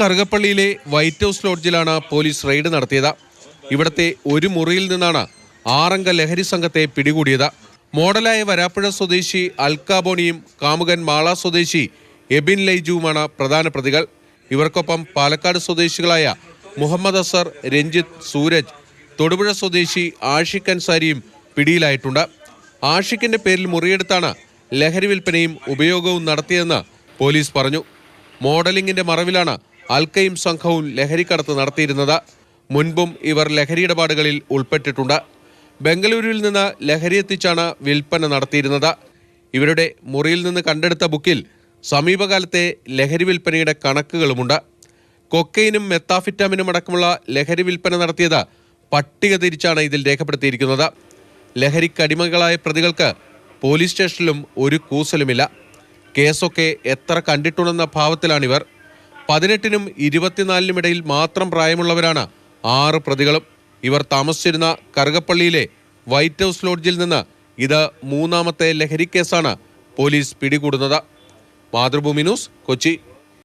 കറുകപ്പള്ളിയിലെ white house ലോഡ്ജിലാണ് police raid നടത്തിയത്. ഇവിടത്തെ ഒരു മുറിയിൽ നിന്നാണ് ആറംഗ ലഹരി സംഘത്തെ പിടികൂടിയത്. മോഡലായ വരാപ്പുഴ സ്വദേശി അൽക്കാബോണിയും കാമുകൻ മാള സ്വദേശി എബിൻ ലൈജുവുമാണ് പ്രധാന പ്രതികൾ. ഇവർക്കൊപ്പം പാലക്കാട് സ്വദേശികളായ മുഹമ്മദ് അസർ രഞ്ജിത്ത് സൂരജ് തൊടുപുഴ സ്വദേശി ആഷിഖ് അൻസാരിയും പിടിയിലായിട്ടുണ്ട്. ആഷിഖിന്റെ പേരിൽ മുറിയെടുത്താണ് ലഹരി വിൽപ്പനയും ഉപയോഗവും നടത്തിയതെന്ന് പോലീസ് പറഞ്ഞു. മോഡലിംഗിന്റെ മറവിലാണ് അൽക്കയും സംഘവും ലഹരിക്കടത്ത് നടത്തിയിരുന്നത്. മുൻപും ഇവർ ലഹരി ഇടപാടുകളിൽ ഉൾപ്പെട്ടിട്ടുണ്ട്. ബംഗളൂരുവിൽ നിന്ന് ലഹരി എത്തിച്ചാണ് വിൽപ്പന നടത്തിയിരുന്നത്. ഇവരുടെ മുറിയിൽ നിന്ന് കണ്ടെടുത്ത ബുക്കിൽ സമീപകാലത്തെ ലഹരി വിൽപ്പനയുടെ കണക്കുകളുമുണ്ട്. കൊക്കൈനും മെത്താഫിറ്റാമിനും അടക്കമുള്ള ലഹരി വിൽപ്പന നടത്തിയത് പട്ടിക തിരിച്ചാണ് ഇതിൽ രേഖപ്പെടുത്തിയിരിക്കുന്നത്. ലഹരിക്കടിമകളായ പ്രതികൾക്ക് പോലീസ് സ്റ്റേഷനിലും ഒരു കൂസലുമില്ല. കേസൊക്കെ എത്ര കണ്ടിട്ടുണ്ടെന്ന ഭാവത്തിലാണിവർ. പതിനെട്ടിനും ഇരുപത്തിനാലിനും ഇടയിൽ മാത്രം പ്രായമുള്ളവരാണ് ആറ് പ്രതികളും. ഇവർ താമസിച്ചിരുന്ന കറുകപ്പള്ളിയിലെ വൈറ്റ് ഹൗസ് ലോഡ്ജിൽ നിന്ന് ഇത് മൂന്നാമത്തെ ലഹരി കേസാണ് പോലീസ് പിടികൂടുന്നത്. മാതൃഭൂമി ന്യൂസ് കൊച്ചി.